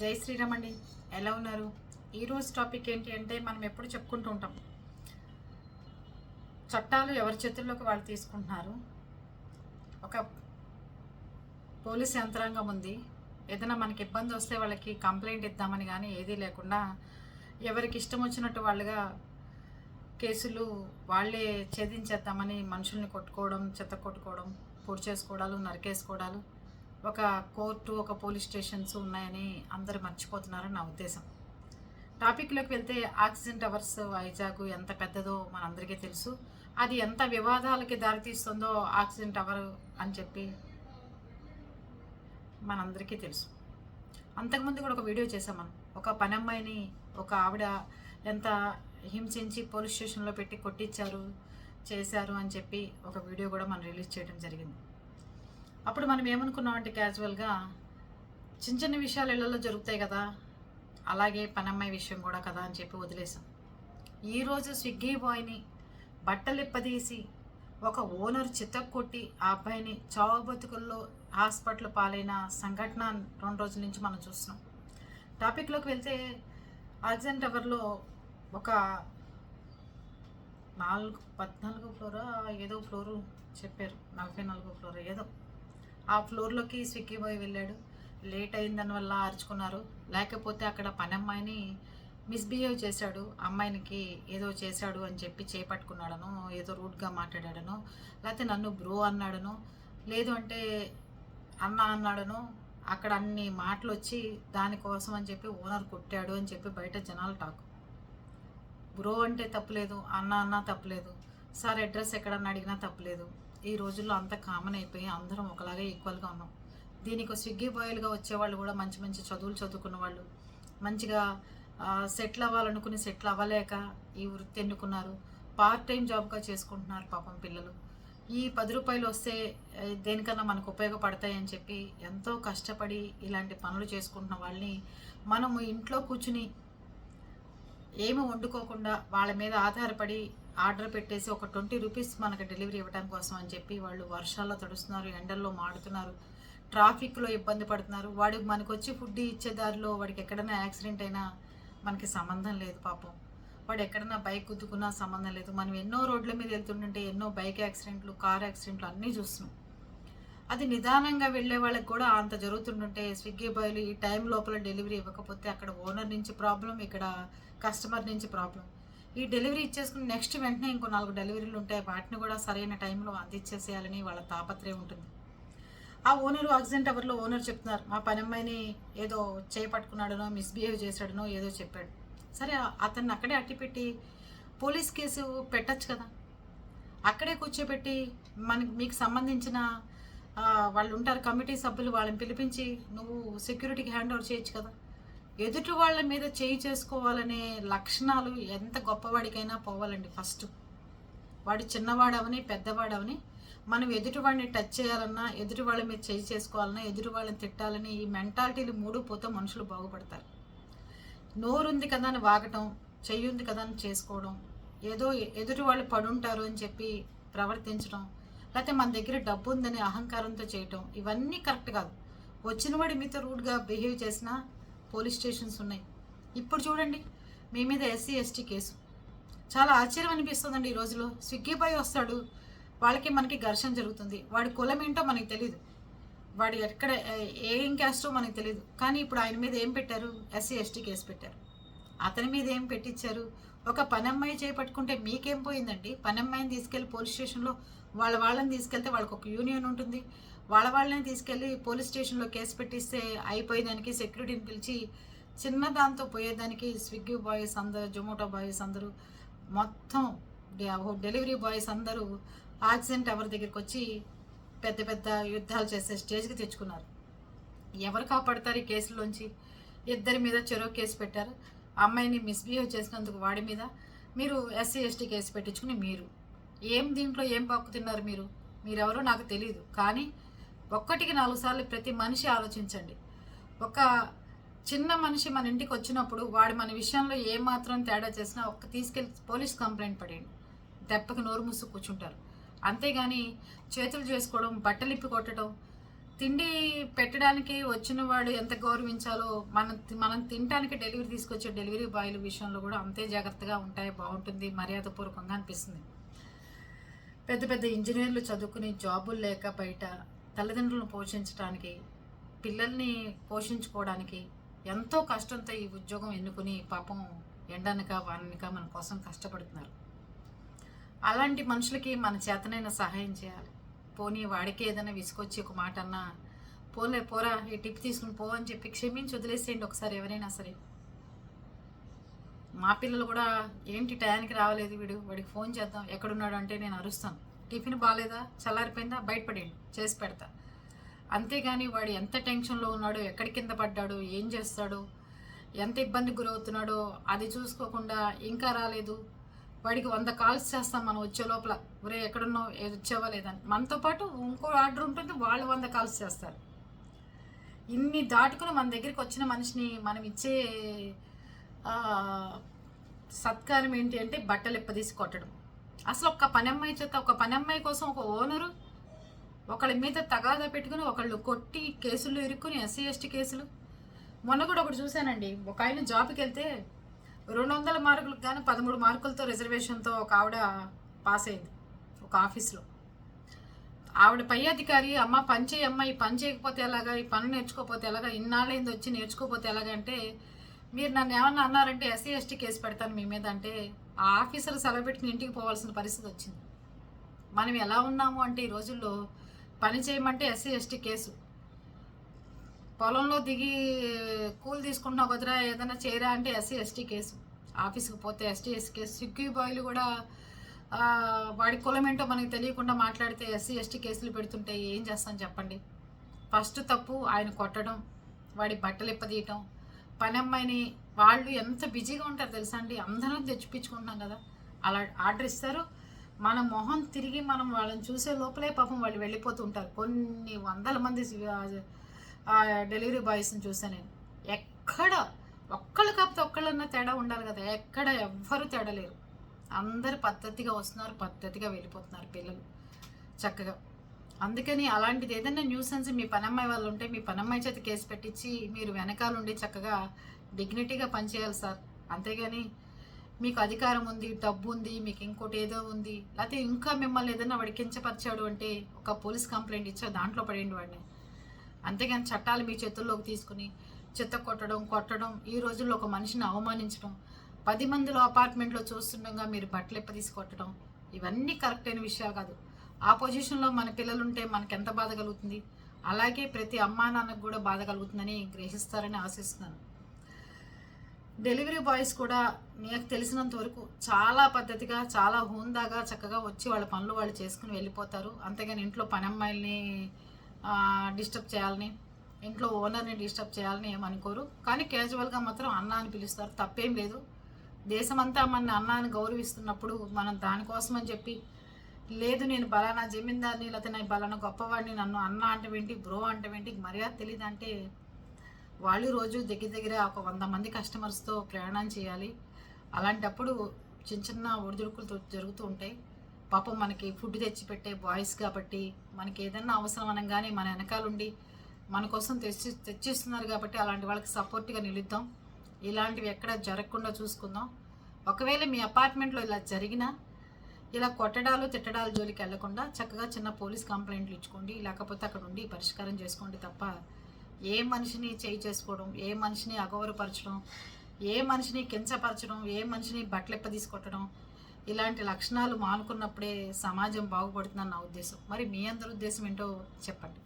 జై శ్రీరామ్ అండి ఎలా ఉన్నారు? ఈరోజు టాపిక్ ఏంటి అంటే మనం ఎప్పుడు చెప్పుకుంటూ ఉంటాం. చట్టాలు ఎవరి చేతుల్లోకి వాళ్ళు తీసుకుంటున్నారు? ఒక పోలీస్ యంత్రాంగం ఉంది. ఏదైనా మనకి ఇబ్బంది వస్తే వాళ్ళకి కంప్లైంట్ ఇద్దామని కానీ ఏదీ లేకుండా ఎవరికి ఇష్టం వచ్చినట్టు వాళ్ళుగా కేసులు వాళ్ళే ఛేదించేద్దామని మనుషుల్ని కొట్టుకోవడం చెత్త కొట్టుకోవడం పొడి చేసుకోవడాలు నరికేసుకోవడాలు ఒక కోర్టు ఒక పోలీస్ స్టేషన్స్ ఉన్నాయని అందరూ మర్చిపోతున్నారని నా ఉద్దేశం. టాపిక్లోకి వెళ్తే ఆక్సిజన్ టవర్స్ వైజాగ్ ఎంత పెద్దదో మనందరికీ తెలుసు. అది ఎంత వివాదాలకి దారితీస్తుందో ఆక్సిజన్ టవర్ అని చెప్పి మనందరికీ తెలుసు. అంతకుముందు కూడా ఒక వీడియో చేసాం మనం. ఒక పనమ్మాయిని ఒక ఆవిడ ఎంత హింసించి పోలీస్ స్టేషన్లో పెట్టి కొట్టించారు చేశారు అని చెప్పి ఒక వీడియో కూడా మనం రిలీజ్ చేయడం జరిగింది. అప్పుడు మనం ఏమనుకున్నామంటే క్యాజువల్గా చిన్న చిన్న విషయాలు ఇళ్ళలో జరుగుతాయి కదా అలాగే పనమ్మాయి విషయం కూడా కదా అని చెప్పి వదిలేసాం. ఈరోజు స్విగ్గీ బాయ్ని బట్టలిప్పదీసి ఒక ఓనర్ చిత్తకొట్టి ఆ అబ్బాయిని చావు బతుకుల్లో హాస్పిటల్ పాలైన సంఘటన రెండు రోజుల నుంచి మనం చూస్తున్నాం. టాపిక్లోకి వెళ్తే ఆక్సిజన్ టవర్లో ఒక నాలుగు పద్నాలుగు ఫ్లోరా ఏదో ఫ్లోరు చెప్పారు. నలభై నాలుగో ఫ్లోర్ ఏదో. ఆ ఫ్లోర్లోకి స్విగ్గీ బాయ్ వెళ్ళాడు. లేట్ అయిన దానివల్ల అరుచుకున్నారు లేకపోతే అక్కడ పని అమ్మాయిని మిస్బిహేవ్ చేశాడు. అమ్మాయినికి ఏదో చేశాడు అని చెప్పి చేపట్టుకున్నాడనో ఏదో రూడ్గా మాట్లాడాడనో లేకపోతే నన్ను బ్రో అన్నాడను లేదు అంటే అన్న అన్నాడనో అక్కడ అన్ని మాటలు వచ్చి దానికోసం అని చెప్పి ఓనర్ కొట్టాడు అని చెప్పి బయట జనాలు టాక్ బ్రో అంటే తప్పులేదు అన్న అన్న తప్పులేదు. సార్ అడ్రస్ ఎక్కడన్నా అడిగినా తప్పులేదు. ఈ రోజుల్లో అంత కామన్ అయిపోయి అందరం ఒకలాగే ఈక్వల్గా ఉన్నాం. దీనికి స్విగ్గీ బాయ్లుగా వచ్చేవాళ్ళు కూడా మంచి మంచి చదువులు చదువుకున్న వాళ్ళు. మంచిగా సెటిల్ అవ్వాలనుకుని సెటిల్ అవ్వలేక ఈ వృత్తి ఎన్నుకున్నారు. పార్ట్ టైం జాబ్గా చేసుకుంటున్నారు పాపం పిల్లలు. ఈ పది రూపాయలు వస్తే దేనికన్నా మనకు ఉపయోగపడతాయి అని చెప్పి ఎంతో కష్టపడి ఇలాంటి పనులు చేసుకుంటున్న వాళ్ళని మనము ఇంట్లో కూర్చుని ఏమి వండుకోకుండా వాళ్ళ మీద ఆధారపడి ఆర్డర్ పెట్టేసి ఒక ట్వంటీ రూపీస్ మనకి డెలివరీ ఇవ్వడం కోసం అని చెప్పి వాళ్ళు వర్షాల్లో తడుస్తున్నారు ఎండల్లో మాడుతున్నారు ట్రాఫిక్లో ఇబ్బంది పడుతున్నారు. వాడు మనకు వచ్చి ఫుడ్ ఇచ్చే దారిలో వాడికి ఎక్కడైనా యాక్సిడెంట్ అయినా మనకి సంబంధం లేదు పాపం. వాడు ఎక్కడైనా బైక్ గుద్దుకున్నా సంబంధం లేదు. మనం ఎన్నో రోడ్ల మీద వెళ్తుంటుంటే ఎన్నో బైక్ యాక్సిడెంట్లు కార్ యాక్సిడెంట్లు అన్నీ చూస్తున్నాం. అది నిదానంగా వెళ్ళే వాళ్ళకి కూడా అంత జరుగుతుంటుంటే స్విగ్గీ బాయ్లు ఈ టైం లోపల డెలివరీ ఇవ్వకపోతే అక్కడ ఓనర్ నుంచి ప్రాబ్లం ఇక్కడ కస్టమర్ నుంచి ప్రాబ్లం. ఈ డెలివరీ ఇచ్చేసుకుని నెక్స్ట్ వెంటనే ఇంకో నాలుగు డెలివరీలు ఉంటాయి వాటిని కూడా సరైన టైంలో అందించేసేయాలని వాళ్ళ తాపత్రయం ఉంటుంది. ఆ ఓనరు ఆక్సిజన్ అవర్లో ఓనర్ చెప్తున్నారు. మా పని అమ్మాయిని ఏదో చేపట్టుకున్నాడనో మిస్బిహేవ్ చేశాడనో ఏదో చెప్పాడు. సరే అతన్ని అక్కడే అట్టిపెట్టి పోలీస్ కేసు పెట్టచ్చు కదా. అక్కడే కూర్చోబెట్టి మనకి మీకు సంబంధించిన వాళ్ళు ఉంటారు కమిటీ సభ్యులు వాళ్ళని పిలిపించి నువ్వు సెక్యూరిటీకి హ్యాండ్ ఓవర్ చేయొచ్చు కదా. ఎదుటి వాళ్ళ మీద చేయి చేసుకోవాలనే లక్షణాలు ఎంత గొప్పవాడికైనా పోవాలండి ఫస్ట్. వాడు చిన్నవాడవని పెద్దవాడవని మనం ఎదుటివాడిని టచ్ చేయాలన్నా ఎదుటి వాళ్ళ మీద చేయి చేసుకోవాలన్నా ఎదుటి వాళ్ళని తిట్టాలని ఈ మెంటాలిటీలు మూడు పోతే మనుషులు బాగుపడతారు. నోరుంది కదా అని వాగటం చెయ్యి ఉంది కదా అని చేసుకోవడం ఏదో ఎదుటి వాళ్ళు పడుంటారు అని చెప్పి ప్రవర్తించడం లేకపోతే మన దగ్గర డబ్బు ఉందని అహంకారంతో చేయటం ఇవన్నీ కరెక్ట్ కాదు. వచ్చిన వాడి మీతో రూడ్గా బిహేవ్ చేసినా పోలీస్ స్టేషన్స్ ఉన్నాయి. ఇప్పుడు చూడండి మీ మీద ఎస్సీ ఎస్టీ కేసు. చాలా ఆశ్చర్యం అనిపిస్తుందండి ఈ రోజులో. స్విగ్గీ బాయ్ వస్తాడు వాళ్ళకి మనకి ఘర్షణ జరుగుతుంది. వాడి కులం ఏంటో మనకి తెలియదు వాడు ఎక్కడ ఏం క్యాస్టో మనకి తెలియదు కానీ ఇప్పుడు ఆయన మీద ఏం పెట్టారు? ఎస్సీ ఎస్టీ కేసు పెట్టారు. అతని మీద ఏం పెట్టించారు ఒక పనమ్మాయి చేపట్టుకుంటే మీకేం పోయిందండి? పనమ్మాయిని తీసుకెళ్ళి పోలీస్ స్టేషన్లో వాళ్ళ వాళ్ళని తీసుకెళ్తే వాళ్ళకి ఒక యూనియన్ ఉంటుంది. వాళ్ళ వాళ్ళని తీసుకెళ్ళి పోలీస్ స్టేషన్లో కేసు పెట్టిస్తే అయిపోయేదానికి సెక్యూరిటీని పిలిచి చిన్న దాంతో పోయేదానికి స్విగ్గీ బాయ్స్ అందరు జొమాటో బాయ్స్ అందరూ మొత్తం డెలివరీ బాయ్స్ అందరూ ఆక్సిజన్ ఎవరి దగ్గరికి వచ్చి పెద్ద పెద్ద యుద్ధాలు చేసే స్టేజ్కి తెచ్చుకున్నారు. ఎవరు కాపాడతారు ఈ కేసులోంచి? ఇద్దరి మీద చెరో కేసు పెట్టారు. అమ్మాయిని మిస్బిహేవ్ చేసినందుకు వాడి మీద మీరు ఎస్సీ ఎస్టీ కేసు పెట్టించుకుని మీరు. ఏం దీంట్లో ఏం పక్కు తిన్నారు మీరు? మీరెవరో నాకు తెలియదు కానీ ఒక్కటికి నాలుగు సార్లు ప్రతి మనిషి ఆలోచించండి. ఒక చిన్న మనిషి మన ఇంటికి వచ్చినప్పుడు వాడు మన విషయంలో ఏమాత్రం తేడా చేసినా ఒక్క తీసుకెళ్ళి పోలీస్ కంప్లైంట్ పడేయండి. దెబ్బకి నోరు మూసు కూర్చుంటారు. అంతేగాని చేతులు చేసుకోవడం బట్టలు ఇప్పి కొట్టడం తిండి పెట్టడానికి వచ్చిన వాడు ఎంత గౌరవించాలో మనం మనం తినడానికి డెలివరీ తీసుకొచ్చే డెలివరీ బాయ్ల విషయంలో కూడా అంతే జాగ్రత్తగా ఉంటాయి బాగుంటుంది మర్యాదపూర్వకంగా అనిపిస్తుంది. పెద్ద పెద్ద ఇంజనీర్లు చదువుకుని జాబులు లేక బయట తల్లిదండ్రులను పోషించడానికి పిల్లల్ని పోషించుకోవడానికి ఎంతో కష్టంతో ఈ ఉద్యోగం ఎన్నుకుని పాపం ఎండనక వాననిక మన కోసం కష్టపడుతున్నారు. అలాంటి మనుషులకి మన చేతనైన సహాయం చేయాలి. పోనీ వాడికి ఏదైనా విసుకొచ్చి ఒక మాట అన్నా పోలే పోరా ఈ టిప్ తీసుకుని పో అని చెప్పి క్షమించి వదిలేసేయండి ఒకసారి ఎవరైనా సరే. మా పిల్లలు కూడా ఏంటి టయానికి రావలేదు వీడు వాడికి ఫోన్ చేద్దాం ఎక్కడున్నాడు అంటే నేను అరుస్తాను. టిఫిన్ బాగాలేదా చల్లారిపోయిందా? బయటపడేయండి. చేసి పెడతా. అంతేగాని వాడు ఎంత టెన్షన్లో ఉన్నాడో ఎక్కడి కింద పడ్డాడు ఏం చేస్తాడో ఎంత ఇబ్బందికి గురవుతున్నాడో అది చూసుకోకుండా ఇంకా రాలేదు. వాడికి వంద కాల్స్ చేస్తాం మనం వచ్చే లోపల. ఒరే ఎక్కడున్నావు? ఏది వచ్చావా లేదని మనతో పాటు ఇంకో ఆర్డర్ ఉంటుంది వాళ్ళు వంద కాల్స్ చేస్తారు. ఇన్ని దాటుకుని మన దగ్గరికి వచ్చిన మనిషిని మనం ఇచ్చే సత్కారం ఏంటి అంటే బట్టలు ఇప్పదీసి కొట్టడం. అసలు ఒక్క పని అమ్మాయి చేత ఒక పని అమ్మాయి కోసం ఒక ఓనరు ఒకళ్ళ మీద తగాదా పెట్టుకుని ఒకళ్ళు కొట్టి కేసులు ఇరుక్కుని ఎస్సీ ఎస్టీ కేసులు. మొన్న కూడా ఒకటి చూశానండి. ఒక ఆయన జాబ్కి వెళ్తే రెండు వందల మార్కులకు కానీ పదమూడు మార్కులతో రిజర్వేషన్తో ఒక ఆవిడ పాస్ అయింది. ఒక ఆఫీస్లో. ఆవిడ పై అధికారి అమ్మ పని చేయి ఈ పని చేయకపోతే ఎలాగా? ఈ పని నేర్చుకోకపోతే ఎలాగా? ఇన్నాళ్ళైంది వచ్చి నేర్చుకోకపోతే ఎలాగంటే మీరు నన్ను ఏమన్నా అన్నారంటే ఎస్సీ ఎస్టీ కేసు పెడతాను మీ మీద అంటే ఆ ఆఫీసర్ సెలవు పెట్టుకుని ఇంటికి పోవాల్సిన పరిస్థితి వచ్చింది. మనం ఎలా ఉన్నాము అంటే ఈ రోజుల్లో పని చేయమంటే ఎస్సీ ఎస్టీ కేసు. పొలంలో దిగి కూలి తీసుకుంటున్నావు కుదరా ఏదైనా చేయరా అంటే ఎస్సీ ఎస్టీ కేసు. ఆఫీస్కి పోతే ఎస్టీ ఎస్టీ కేసు. స్విగ్గీ బాయ్లు కూడా వాడి కులం ఏంటో మనకి తెలియకుండా మాట్లాడితే ఎస్సీ ఎస్టీ కేసులు పెడుతుంటే ఏం చేస్తాం చెప్పండి? ఫస్ట్ తప్పు ఆయన కొట్టడం వాడి బట్టలు ఇప్పదీయటం పని అమ్మాయిని వాళ్ళు ఎంత బిజీగా ఉంటారు తెలుసా అండి? అందరం తెచ్చిపించుకుంటున్నాం కదా. అలా ఆర్డర్ ఇస్తారు. మన మొహం తిరిగి మనం వాళ్ళని చూసే లోపలే పాపం వాళ్ళు వెళ్ళిపోతుంటారు కొన్ని వందల మంది డెలివరీ బాయ్స్ని చూసాను నేను. ఎక్కడ ఒక్కళ్ళు కాకపోతే ఒక్కళ్ళన్నా తేడా ఉండాలి కదా. ఎక్కడ ఎవ్వరూ తేడా లేరు. అందరు పద్ధతిగా వస్తున్నారు పద్ధతిగా వెళ్ళిపోతున్నారు పిల్లలు. చక్కగా. అందుకని అలాంటిది ఏదైనా న్యూసెన్స్ మీ పనమ్మాయి వాళ్ళు ఉంటే మీ పనమ్మాయి చేత కేసు పెట్టించి మీరు వెనకాల ఉండి చక్కగా డిగ్నిటీగా పనిచేయాలి సార్. అంతేగాని మీకు అధికారం ఉంది డబ్బు ఉంది మీకు ఇంకోటి ఏదో ఉంది లేకపోతే ఇంకా మిమ్మల్ని ఏదైనా వాడి కించపరిచాడు అంటే ఒక పోలీస్ కంప్లైంట్ ఇచ్చా దాంట్లో పడేయండి వాడిని. అంతేగాని చట్టాలు మీ చేతుల్లోకి తీసుకుని చెత్త కొట్టడం కొట్టడం ఈ రోజుల్లో ఒక మనిషిని అవమానించడం పది మందిలో అపార్ట్మెంట్లో చూస్తుండగా మీరు బట్టలు ఎప్పదీసి కొట్టడం ఇవన్నీ కరెక్ట్ అయిన విషయాలు కాదు. ఆ పొజిషన్లో మన పిల్లలు ఉంటే మనకి ఎంత బాధ కలుగుతుంది? అలాగే ప్రతి అమ్మా నాన్నకు కూడా బాధ కలుగుతుందని గ్రహిస్తారని ఆశిస్తున్నాను. డెలివరీ బాయ్స్ కూడా నాకు తెలిసినంత వరకు చాలా పద్ధతిగా చాలా హోందాగా చక్కగా వచ్చి వాళ్ళ పనులు వాళ్ళు చేసుకుని వెళ్ళిపోతారు. అంతేగాని ఇంట్లో పని అమ్మాయిల్ని డిస్టర్బ్ చేయాలని ఇంట్లో ఓనర్ని డిస్టర్బ్ చేయాలని ఏమనుకోరు కానీ క్యాజువల్గా మాత్రం అన్న అని పిలుస్తారు. తప్పేం లేదు. దేశమంతా మన అన్నాన్ని గౌరవిస్తున్నప్పుడు మనం దానికోసం అని చెప్పి లేదు నేను బలానా జమీందార్ని లేకపోతే నేను బలానా గొప్పవాడిని నన్ను అన్న అంటవేంటి బ్రో అంటవేంటి మర్యాద తెలియదు అంటే వాళ్ళు రోజు దగ్గర దగ్గర ఒక వంద మంది కస్టమర్స్తో ప్రయాణం చేయాలి. అలాంటప్పుడు చిన్న చిన్న ఒడిదుడుకులు జరుగుతూ ఉంటాయి. పాపం మనకి ఫుడ్ తెచ్చి పెట్టే బాయ్స్ కాబట్టి మనకి ఏదన్నా అవసరం అనగానే మన వెనకాలండి మన కోసం తెచ్చి తెచ్చిస్తున్నారు కాబట్టి అలాంటి వాళ్ళకి సపోర్ట్గా నిలుద్దాం. ఇలాంటివి ఎక్కడ జరగకుండా చూసుకుందాం. ఒకవేళ మీ అపార్ట్మెంట్లో ఇలా జరిగినా ఇలా కొట్టడాలు తిట్టడాలు జోలికి వెళ్ళకుండా చక్కగా చిన్న పోలీస్ కంప్లైంట్లు ఇచ్చుకోండి. లేకపోతే అక్కడ ఉండి పరిష్కారం చేసుకోండి తప్ప ఏ మనిషిని చేయి చేసుకోవడం ఏ మనిషిని అగౌరవపరచడం ఏ మనిషిని కించపరచడం ఏ మనిషిని బట్టలెప్ప తీసుకొట్టడం ఇలాంటి లక్షణాలు మానుకున్నప్పుడే సమాజం బాగుపడుతుందని నా ఉద్దేశం. మరి మీ అందరి ఉద్దేశం ఏంటో చెప్పండి.